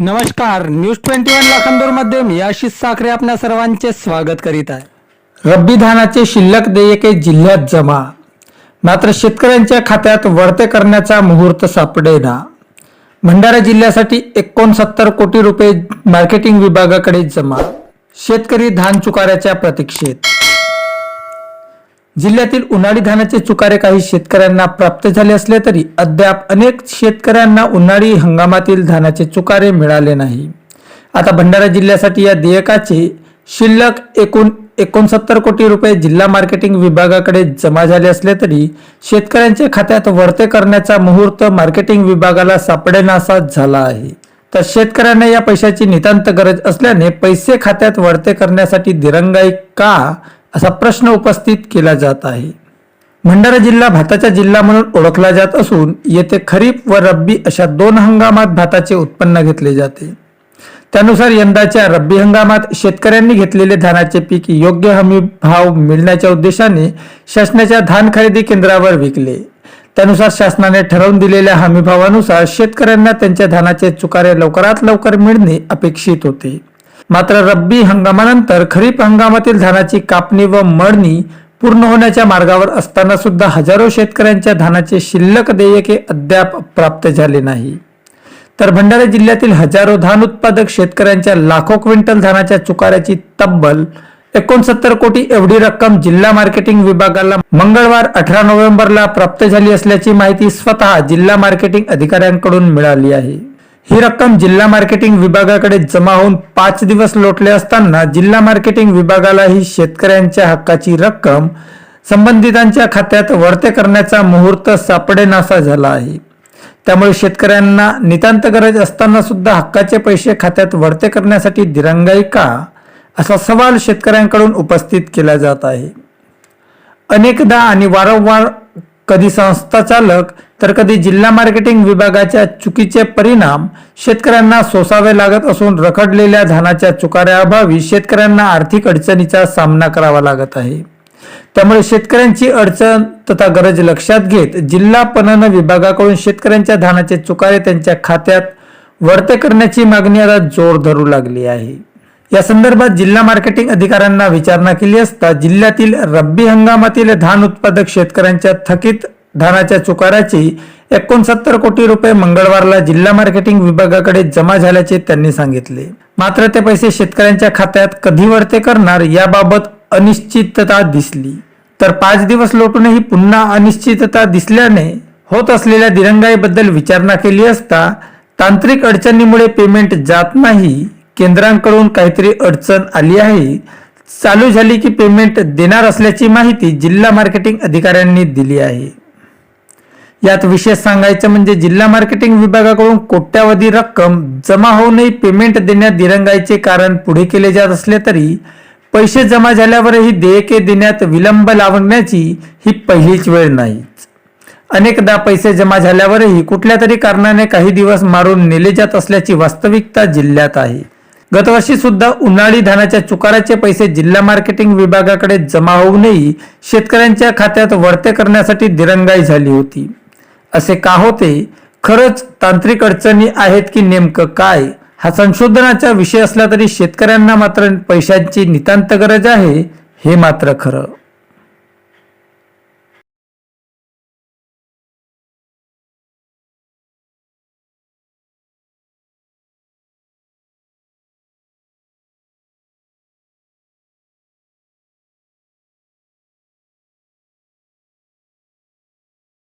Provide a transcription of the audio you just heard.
नमस्कार news twenty one लाखांदूरमध्ये मी आशिष साखरे आपल्या सर्वांचे स्वागत करीत आहे. रब्बी धानाचे शिल्लक देयके जिल्ह्यात जमा. मात्र शेतकऱ्यांच्या खात्यात वळते करण्याचा मुहूर्त सापडेना. भंडारा जिल्ह्यासाठी एकोणसत्तर कोटी रुपये मार्केटिंग विभागाकडे जमा. शेतकरी धान चुकाऱ्याच्या प्रतीक्षेत. जिल्ह्यातील उन्हाळी धानाचे चुकारे काही शेतकऱ्यांना प्राप्त झाले असले तरी अद्याप अनेक शेतकऱ्यांना उन्हाळी हंगामातील धानाचे चुकारे मिळाले नाही. आता भंडारा जिल्ह्यासाठी या देयकाचे शिल्लक एकूण एकोणसत्तर कोटी रुपये जिल्हा मार्केटिंग विभागाकडे जमा झाले असले तरी शेतकऱ्यांच्या खात्यात वरते करण्याचा मुहूर्त मार्केटिंग विभागाला सापडेनासा झाला आहे. तर शेतकऱ्यांना या पैशाची नितांत गरज असल्याने पैसे खात्यात वरते करण्यासाठी दिरंगाई का असा प्रश्न उपस्थित केला जात आहे. भंडारा जिल्हा भाताचा जिल्हा म्हणून ओळखला जात असून येथे खरीप व रब्बी अशा दोन हंगामात भाताचे उत्पन्न घेतले जाते. त्यानुसार यंदाच्या रब्बी हंगामात शेतकऱ्यांनी घेतलेले धानाचे पीक योग्य हमी भाव मिळण्याच्या उद्देशाने शासनाच्या धान खरेदी केंद्रावर विकले. त्यानुसार शासनाने ठरवून दिलेल्या हमीभावानुसार शेतकऱ्यांना त्यांच्या धानाचे चुकारे लवकरात लवकर मिळणे अपेक्षित होते. मात्र रब्बी हंगामानंतर खरीप हंगामातील धानाची कापणी व मळणी पूर्ण होण्याच्या मार्गावर असताना सुद्धा हजारो शेतकऱ्यांच्या धानाचे शिल्लक देयके अद्याप प्राप्त झाले नाही. तर भंडारा जिल्ह्यातील हजारो धान उत्पादक शेतकऱ्यांच्या लाखो क्विंटल धानाच्या चुकाऱ्याची तब्बल एकोणसत्तर कोटी एवढी रक्कम जिल्हा मार्केटिंग विभागाला मंगळवार अठरा नोव्हेंबरला प्राप्त झाली असल्याची माहिती स्वतः जिल्हा मार्केटिंग अधिकाऱ्यांकडून मिळाली आहे. ही रक्कम जिल्हा मार्केटिंग विभागाकडे जमा होऊन पाच दिवस लोटले असताना जिल्हा मार्केटिंग विभागाला ही शेतकऱ्यांच्या हक्काची रक्कम संबंधितांच्या खात्यात वर्ते करण्याचा मुहूर्त सापडेनासा झाला आहे. त्यामुळे शेतकऱ्यांना नितांत गरज असताना सुद्धा हक्काचे पैसे खात्यात वर्ते करण्यासाठी दिरंगाई का? असा सवाल शेतकऱ्यांकडून उपस्थित केला जात आहे. अनेकदा आणि वारंवार कधी संस्था चालक तर कधी जिल्हा मार्केटिंग विभागाच्या चुकीचे परिणाम शेतकऱ्यांना सोसावे लागत असून रखडलेल्या धानाच्या चुकाऱ्याअभावी शेतकऱ्यांना आर्थिक अडचणीचा सामना करावा लागत आहे. त्यामुळे शेतकऱ्यांची अडचण तथा गरज लक्षात घेत जिल्हा पणन विभागाकडून शेतकऱ्यांच्या धानाचे चुकारे त्यांच्या खात्यात वर्ते करण्याची मागणी आता जोर धरू लागली आहे. या संदर्भात जिल्हा मार्केटिंग अधिकाऱ्यांना विचारणा केली असता जिल्ह्यातील रब्बी हंगामातील धान उत्पादक शेतकऱ्यांच्या थकीत धानाच्या चुकाराची एकोणसत्तर कोटी रुपये मंगळवारला जिल्हा मार्केटिंग विभागाकडे जमा झाल्याचे त्यांनी सांगितले. मात्र ते पैसे शेतकऱ्यांच्या खात्यात कधी वळते करणार याबाबत अनिश्चितता दिसली. तर पाच दिवस लोटूनही पुन्हा अनिश्चितता दिसल्याने होत असलेल्या दिरंगाईबद्दल विचारणा केली असता तांत्रिक अडचणीमुळे पेमेंट जात नाही. केंद्रांकडून काहीतरी अडचण आली आहे. चालू झाली की पेमेंट देणार असल्याची माहिती जिल्हा मार्केटिंग अधिकाऱ्यांनी दिली आहे. यात विशेष सांगायचं म्हणजे जिल्हा मार्केटिंग विभागाकडून कोट्यावधी रक्कम जमा होऊनही पेमेंट देण्यात दिरंगाईचे कारण पुढे केले जात असले तरी पैसे जमा झाल्यावरही देयके देण्यात विलंब लावण्याची ही पहिलीच वेळ नाहीच. अनेकदा पैसे जमा झाल्यावरही कुठल्या तरी कारणाने काही दिवस मारून नेले जात असल्याची वास्तविकता जिल्ह्यात आहे. गतवर्षी सुद्धा उन्हाळी धानाच्या चुकाराचे पैसे जिल्हा मार्केटिंग विभागाकडे जमा होऊनही शेतकऱ्यांच्या खात्यात वळते करण्यासाठी दिरंगाई झाली होती. असे का होते? खरंच तांत्रिक अडचणी आहेत की नेमकं काय? हा संशोधनाचा विषय असला तरी शेतकऱ्यांना मात्र पैशांची नितांत गरज आहे हे मात्र खरं.